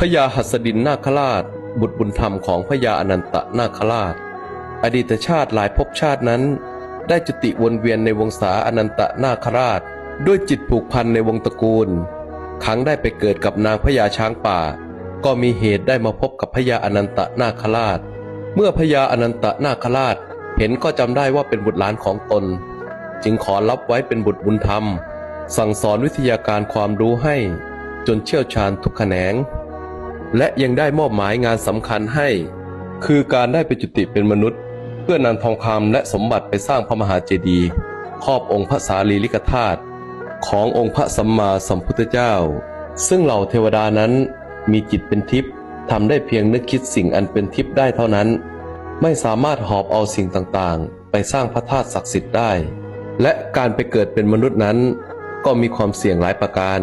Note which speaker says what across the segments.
Speaker 1: พญาหัสดินนาคราช บุตรบุญธรรมของพญาอนันตนาคราช อดีตชาติหลายภพชาตินั้น ได้จุติวนเวียนในวงศาอนันตนาคราช ด้วยจิตผูกพันในวงตระกูล ครั้งได้ไปเกิดกับนางพญาช้างป่า ก็มีเหตุได้มาพบกับพญาอนันตนาคราช เมื่อพญาอนันตนาคราชเห็นก็จำได้ว่าเป็นบุตรหลานของตน จึงขอรับไว้เป็นบุตรบุญธรรม สั่งสอนวิทยาการความรู้ให้ จนเชี่ยวชาญทุกแขนง และยังได้มอบหมายงานสำคัญให้ คือการได้ไปจุติเป็นมนุษย์ เพื่อนำทองคำและสมบัติไปสร้างพระมหาเจดีย์ครอบองค์พระสารีริกธาตุขององค์พระสัมมาสัมพุทธเจ้า ซึ่งเหล่าเทวดานั้นมีจิตเป็นทิพย์ทำได้เพียงนึกคิดสิ่งอันเป็นทิพย์ได้เท่านั้น ไม่สามารถหอบเอาสิ่งต่างๆ ไปสร้างพระธาตุศักดิ์สิทธิ์ได้ และการไปเกิดเป็นมนุษย์นั้น ก็มีความเสี่ยงหลายประการ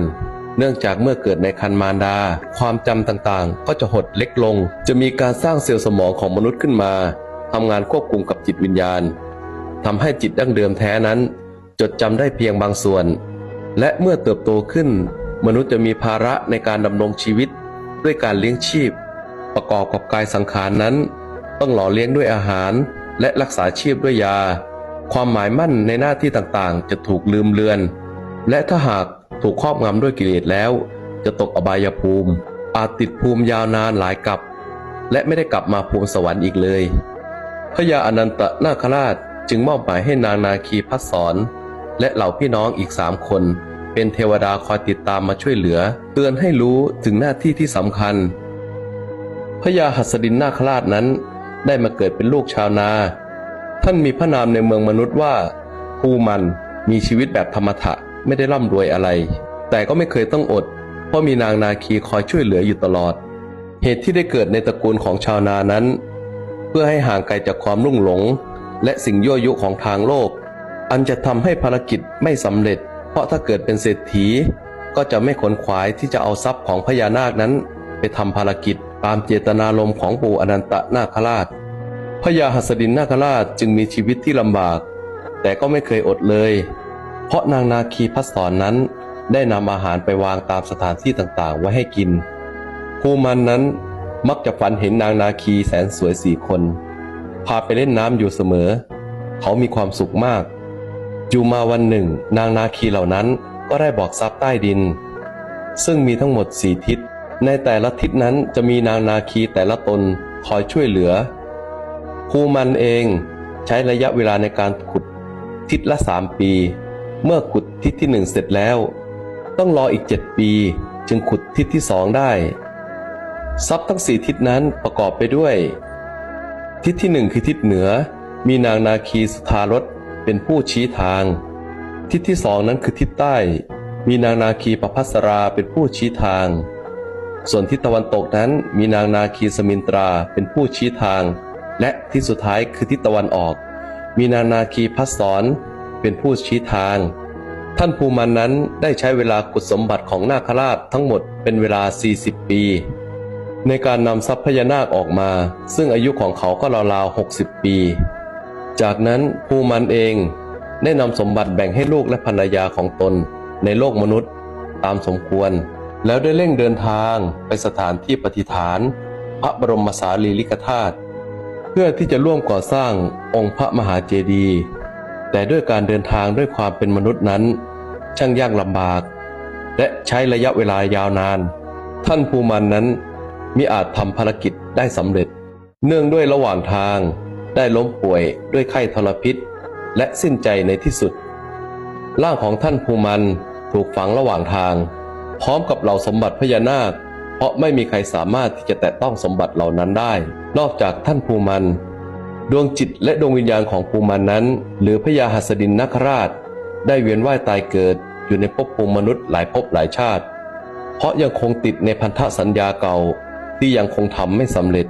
Speaker 1: เนื่องจากเมื่อเกิดในคันมารดา ความจำต่างๆ ก็จะหดเล็กลง จะมีการสร้างเซลล์สมองของมนุษย์ขึ้นมาทำงานควบคุมกับจิตวิญญาณทำให้จิตดั้งเดิมแท้นั้น จดจำได้เพียงบางส่วน และเมื่อเติบโตขึ้น มนุษย์จะมีภาระในการดำรงชีวิต ด้วยการเลี้ยงชีพ ประกอบกับกายสังขารนั้น ต้องหล่อเลี้ยงด้วยอาหาร และรักษาชีพด้วยยา ความหมายมั่นในหน้าที่ต่างๆ จะถูกลืมเลือน และถ้าหาก ถูกครอบงำด้วยกิเลสแล้ว จะตกอบายภูมิ อาจติดภูมิยาวนานหลายกับ และไม่ได้กลับมาภูมิสวรรค์อีกเลยพญาอนันตนาคราชจึงมอบหมายให้นางนาคีพัดสอน และเหล่าพี่น้องอีกสามคน เป็นเทวดาคอยติดตามมาช่วยเหลือ เตือนให้รู้ถึงหน้าที่ที่สำคัญพญาหัสดินนาคราชนั้นได้มาเกิดเป็นลูกชาวนา ท่านมีพระนามในเมืองมนุษย์ว่าภูมันมีชีวิตแบบธรรมทะ ไม่ได้ร่ำรวยอะไร แต่ก็ไม่เคยต้องอด เพราะมีนางนาคีคอยช่วยเหลืออยู่ตลอด เหตุที่ได้เกิดในตระกูลของชาวนานั้น เพื่อให้ห่างไกลจากความรุ่งหลง และสิ่งยั่วยุของทางโลก อันจะทำให้ภารกิจไม่สำเร็จ เพราะถ้าเกิดเป็นเศรษฐี ก็จะไม่ขนขวายที่จะเอาทรัพย์ของพญานาคนั้น ไปทำภารกิจตามเจตนารมณ์ของปู่อนันตนาคราชพญาหัสดินนาคราชจึงมีชีวิตที่ลำบาก แต่ก็ไม่เคยอดเลย เพราะนางนาคีพัสสอนนั้นได้นำอาหารไปวางตามสถานที่ต่างๆ ไว้ให้กินภูมันนั้นมักจะฝันเห็นนางนาคีแสนสวยสี่คน พาไปเล่นน้ำอยู่เสมอ เขามีความสุขมาก อยู่มาวันหนึ่ง นางนาคีเหล่านั้นก็ได้บอกทรัพย์ใต้ดิน ซึ่งมีทั้งหมดสี่ทิศ ในแต่ละทิศนั้นจะมีนางนาคีแต่ละตนคอยช่วยเหลือภูมันเองใช้ระยะเวลาในการขุดทิศละสามปี เมื่อขุดทิศที่หนึ่งเสร็จแล้ว ต้องรออีกเจ็ดปี จึงขุดทิศที่สองได้ ทรัพย์ทั้งสี่ทิศนั้นประกอบไปด้วย ทิศที่หนึ่งคือทิศเหนือ มีนางนาคีสุธารสเป็นผู้ชี้ทาง ทิศที่สองนั้นคือทิศใต้ มีนางนาคีประพัสราเป็นผู้ชี้ทาง ส่วนทิศตะวันตกนั้นมีนางนาคีสมินตราเป็นผู้ชี้ทาง และทิศสุดท้ายคือทิศตะวันออก มีนางนาคีพัสสอน เป็นผู้ชี้ทาง ท่านภูมันนั้นได้ใช้เวลาขุดสมบัติของนาคราชทั้งหมดเป็นเวลา 40 ปี ในการนำทรัพย์พญานาคออกมา ซึ่งอายุของเขาก็ราวๆ60 ปี จากนั้นภูมันเองได้นำสมบัติแบ่งให้ลูกและภรรยาของตนในโลกมนุษย์ ตามสมควร แล้วได้เร่งเดินทางไปสถานที่ปฏิฐาน พระบรมสารีริกธาตุเพื่อที่จะร่วมก่อสร้างองค์พระมหาเจดีย์ แต่ด้วยการเดินทางด้วยความเป็นมนุษย์นั้น ช่างยากลำบาก และใช้ระยะเวลายาวนาน ท่านภูมันนั้นมิอาจทำภารกิจได้สำเร็จ เนื่องด้วยระหว่างทางได้ล้มป่วยด้วยไข้ทรพิษ และสิ้นใจในที่สุด ร่างของท่านภูมันถูกฝังระหว่างทาง พร้อมกับเหล่าสมบัติพญานาค เพราะไม่มีใครสามารถที่จะแตะต้องสมบัติเหล่านั้นได้ นอกจากท่านภูมัน ดวงจิตและดวงวิญญาณของภูมันนั้น หรือพญาหัสดินนคราช ได้เวียนว่ายตายเกิดอยู่ในภพภูมิมนุษย์หลายภพหลายชาติ เพราะยังคงติดในพันธสัญญาเก่าที่ยังคงทำไม่สำเร็จ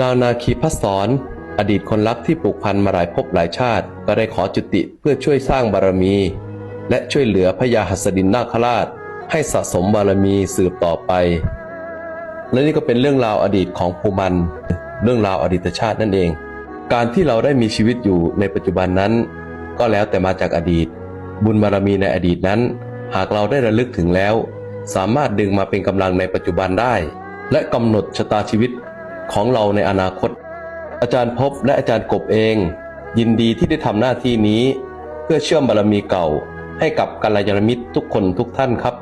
Speaker 1: นานาคีพัสสอนอดีตคนรักที่ผูกพันมาหลายภพหลายชาติ ก็ได้ขอจุติเพื่อช่วยสร้างบารมี และช่วยเหลือพญาหัสดินนาคราช ให้สะสมบารมีสืบต่อไป และนี่ก็เป็นเรื่องราวอดีตของภูมัน เรื่องราวอดีตชาตินั่นเอง การที่เราได้มีชีวิตอยู่ในปัจจุบันนั้น ก็แล้วแต่มาจากอดีต บุญบารมีในอดีตนั้น หากเราได้ระลึกถึงแล้ว สามารถดึงมาเป็นกำลังในปัจจุบันได้ และกำหนดชะตาชีวิตของเราในอนาคต อาจารย์พบและอาจารย์กบเอง ยินดีที่ได้ทำหน้าที่นี้ เพื่อเชื่อมบารมีเก่า ให้กับกัลยาณมิตรทุกคนทุกท่านครับ